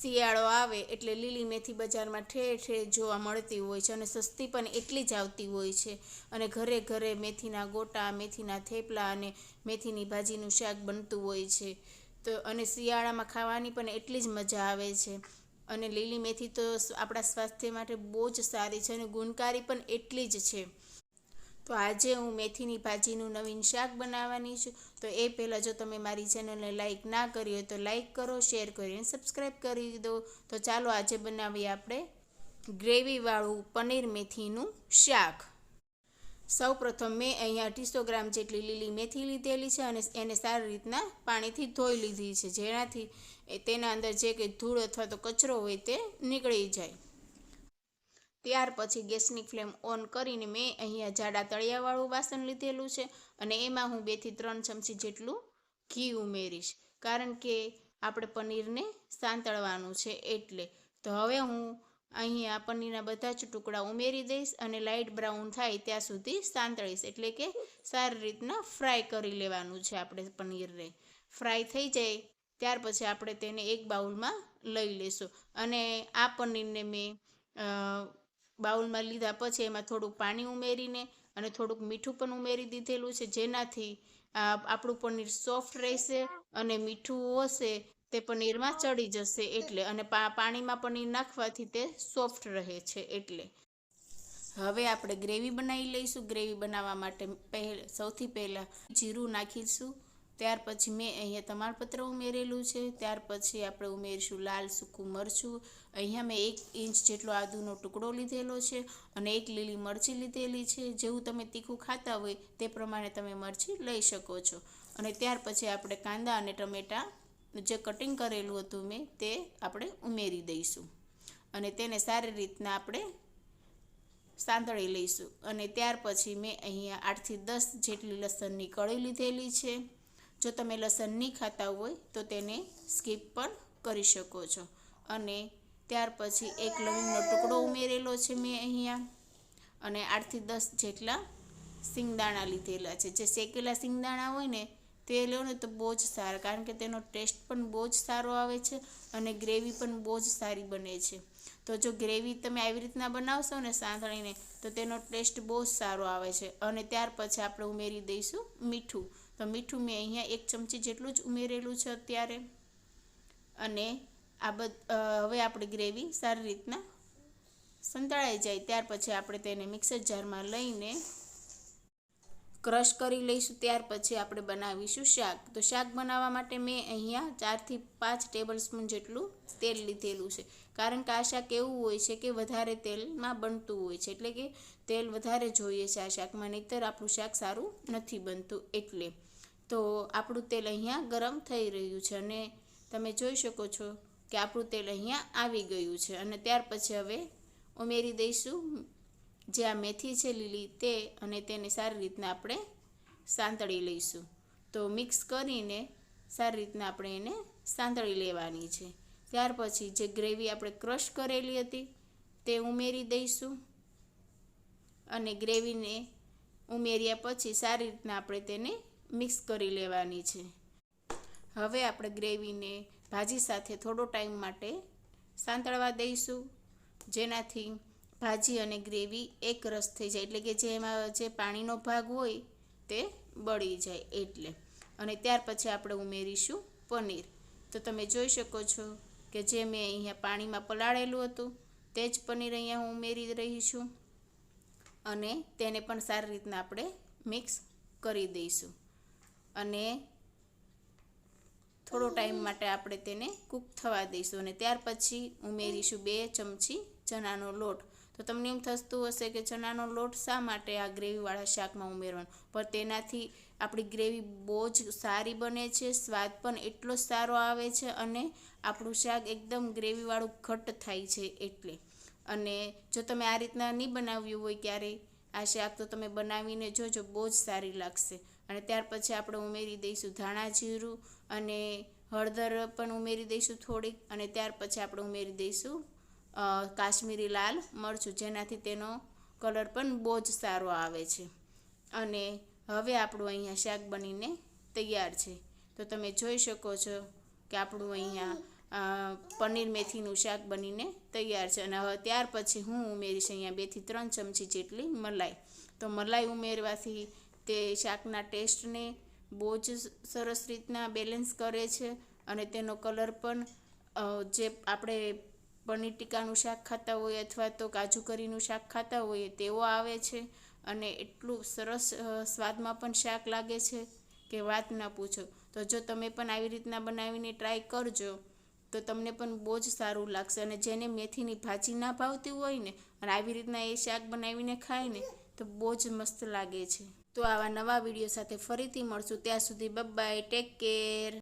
શિયાળો આવે એટલે લીલી મેથી બજારમાં ઠેર ઠેર જોવા મળતી હોય છે અને સસ્તી પણ એટલી જ આવતી હોય છે. અને ઘરે ઘરે મેથીના ગોટા, મેથીના થેપલા અને મેથીની ભાજીનું શાક બનતું હોય છે. તો અને શિયાળામાં ખાવાની પણ એટલી જ મજા આવે છે. અને લીલી મેથી તો આપણા સ્વાસ્થ્ય માટે બહુ જ સારી છે અને ગુણકારી પણ એટલી જ છે. તો આજે હું મેથીની ભાજીનું નવીન શાક બનાવવાની છું. તો એ પહેલાં જો તમે મારી ચેનલને લાઇક ના કરી હોય તો લાઇક કરો, શેર કરી અને સબસ્ક્રાઈબ કરી દો. તો ચાલો આજે બનાવીએ આપણે ગ્રેવીવાળું પનીર મેથીનું શાક. સૌ પ્રથમ મેં અહીંયા અઢીસો ગ્રામ જેટલી લીલી મેથી લીધેલી છે અને એને સારી રીતના પાણીથી ધોઈ લીધી છે. જેનાથી તેના અંદર જે કંઈ ધૂળ અથવા તો કચરો હોય તે નીકળી જાય. ત્યાર પછી ગેસની ફ્લેમ ઓન કરીને મેં અહીંયા જાડા તળિયાવાળું વાસણ લીધેલું છે અને એમાં હું બેથી ત્રણ ચમચી જેટલું ઘી ઉમેરીશ. કારણ કે આપણે પનીરને સાંતળવાનું છે એટલે. તો હવે હું અહીંયા પનીરના બધા જ ટુકડા ઉમેરી દઈશ અને લાઇટ બ્રાઉન થાય ત્યાં સુધી સાંતળીશ. એટલે કે સારી રીતના ફ્રાય કરી લેવાનું છે આપણે પનીરને. ફ્રાય થઈ જાય ત્યાર પછી આપણે તેને એક બાઉલમાં લઈ લેશું અને આ પનીરને મેં બાઉલમાં લીધા પછી એમાં થોડુંક પાણી ઉમેરીને અને થોડુંક મીઠું પણ ઉમેરી દીધેલું છે. જેનાથી આપણું પનીર સોફ્ટ રહેશે અને મીઠું હશે તે પનીરમાં ચડી જશે એટલે અને પાણીમાં પનીર નાખવાથી તે સોફ્ટ રહે છે એટલે. હવે આપણે ગ્રેવી બનાવી લઈશું. ગ્રેવી બનાવવા માટે પહે, સૌથી પહેલાં જીરું નાખીશું. ત્યાર પછી મેં અહીંયા તમાલપત્ર ઉમેરેલું છે. ત્યાર પછી આપણે ઉમેરીશું લાલ સૂકું મરચું. અહીંયા મેં એક ઇંચ જેટલો આદુનો ટુકડો લીધેલો છે અને એક લીલી મરચી લીધેલી છે. જેવું તમે તીખું ખાતા હોય તે પ્રમાણે તમે મરચી લઈ શકો છો. અને ત્યાર પછી આપણે કાંદા અને ટમેટાં જે કટિંગ કરેલું હતું મેં તે આપણે ઉમેરી દઈશું. અને તેને સારી રીતના આપણે સાંતળી લઈશું. અને ત્યાર પછી મેં અહીંયા આઠથી દસ જેટલી લસણની કળી લીધેલી છે. જો તમે લસણ નહીં ખાતા હોય તો તેને સ્કીપ પણ કરી શકો છો. અને ત્યાર પછી એક લવિંગનો ટુકડો ઉમેરેલો છે મેં અહીંયા. અને આઠથી દસ જેટલા સિંગદાણા લીધેલા છે. જે શેકેલા સિંગદાણા હોય ને તે લો ને તો બહુ જ સારા, કારણ કે તેનો ટેસ્ટ પણ બહુ જ સારો આવે છે અને ગ્રેવી પણ બહુ જ સારી બને છે. તો જો ગ્રેવી તમે આવી રીતના બનાવશો ને સાંતળીને તો તેનો ટેસ્ટ બહુ જ સારો આવે છે. અને ત્યાર પછી આપણે ઉમેરી દઈશું મીઠું. તો મીઠું મેં અહીંયા એક ચમચી જેટલું જ ઉમેરેલું છે અત્યારે. અને આ બધ હવે આપણી ગ્રેવી સારી રીતના સંતળાઈ જાય. ત્યાર પછી આપણે તેને મિક્સર જારમાં લઈને ક્રશ કરી લઈશું. ત્યાર પછી આપણે બનાવીશું શાક. તો શાક બનાવવા માટે મેં અહીંયા ચારથી પાંચ ટેબલ સ્પૂન જેટલું તેલ લીધેલું છે. કારણ કે આ શાક એવું હોય છે કે વધારે તેલમાં બનતું હોય છે. એટલે કે તેલ વધારે જોઈએ છે આ શાકમાં. નહીંતર આપણું શાક સારું નથી બનતું. એટલે તો આપણું તેલ અહીંયા ગરમ થઈ રહ્યું છે અને તમે જોઈ શકો છો કે આપણું તેલ અહીંયા આવી ગયું છે અને ત્યાર પછી હવે ઉમેરી દઈશું જે આ મેથી છે લીલી તે અને તેને સારી રીતના આપણે સાંતળી લઈશું. તો મિક્સ કરીને સારી રીતના આપણે એને સાંતળી લેવાની છે. ત્યાર પછી જે ગ્રેવી આપણે ક્રશ કરેલી હતી તે ઉમેરી દઈશું અને ગ્રેવીને ઉમેર્યા પછી સારી રીતના આપણે તેને મિક્સ કરી લેવાની છે. હવે આપણે ગ્રેવીને ભાજી સાથે થોડો ટાઈમ માટે સાંતળવા દઈશું. જેનાથી ભાજી અને ગ્રેવી એક રસ થઈ જાય. એટલે કે જેમાં જે પાણીનો ભાગ હોય તે બળી જાય એટલે. અને ત્યાર પછી આપણે ઉમેરીશું પનીર. તો તમે જોઈ શકો છો કે જે મેં અહીંયા પાણીમાં પલાળેલું હતું તે જ પનીર અહીંયા હું ઉમેરી રહી છું. અને તેને પણ સારી રીતના આપણે મિક્સ કરી દઈશું. અને થોડો ટાઈમ માટે આપણે તેને કૂક થવા દઈશું અને ત્યાર પછી ઉમેરીશું બે ચમચી ચણાનો લોટ. તો તમને એમ થતું હશે કે ચણાનો લોટ શા માટે આ ગ્રેવીવાળા શાકમાં ઉમેરવાનો? પણ તેનાથી આપણી ગ્રેવી બહુ જ સારી બને છે, સ્વાદ પણ એટલો સારો આવે છે અને આપણું શાક એકદમ ગ્રેવીવાળું ઘટ્ટ થાય છે એટલે. અને જો તમે આ રીતના નહીં બનાવ્યું હોય ક્યારેય આ શાક તો તમે બનાવીને જોજો, બહુ જ સારી લાગશે. અને ત્યાર પછી આપણે ઉમેરી દઈશું ધાણા જીરું અને હળદર પણ ઉમેરી દઈશું થોડીક. અને ત્યાર પછી આપણે ઉમેરી દઈશું કાશ્મીરી લાલ મરચું, જેનાથી તેનો કલર પણ બહુ જ સારો આવે છે. અને હવે આપણું અહીંયા શાક બનીને તૈયાર છે. તો તમે જોઈ શકો છો કે આપણું અહીંયા પનીર મેથીનું શાક બનીને તૈયાર છે. અને હવે ત્યાર પછી હું ઉમેરીશ અહીંયા બેથી ત્રણ ચમચી જેટલી મલાઈ. તો મલાઈ ઉમેરવાથી તે શાકના ટેસ્ટને બહુ જ સરસ રીતના બેલેન્સ કરે છે અને તેનો કલર પણ જે આપણે પનીર ટીકાનું શાક ખાતા હોઈએ અથવા તો કાજુ કરીનું શાક ખાતા હોઈએ તેવો આવે છે અને એટલું સરસ સ્વાદમાં પણ શાક લાગે છે કે વાત ના પૂછો. તો જો તમે પણ આવી રીતના બનાવીને ટ્રાય કરજો. તો તમને પણ બહુ જ સારું લાગશે અને જેને મેથીની ભાજી ના ભાવતી હોય ને અને આવી રીતના એ શાક બનાવીને ખાય ને, તો બહુ જ મસ્ત લાગે છે. તો આવા નવા વીડિયો સાથે ફરીથી મળશું. ત્યાં સુધી બાય ટેક કેર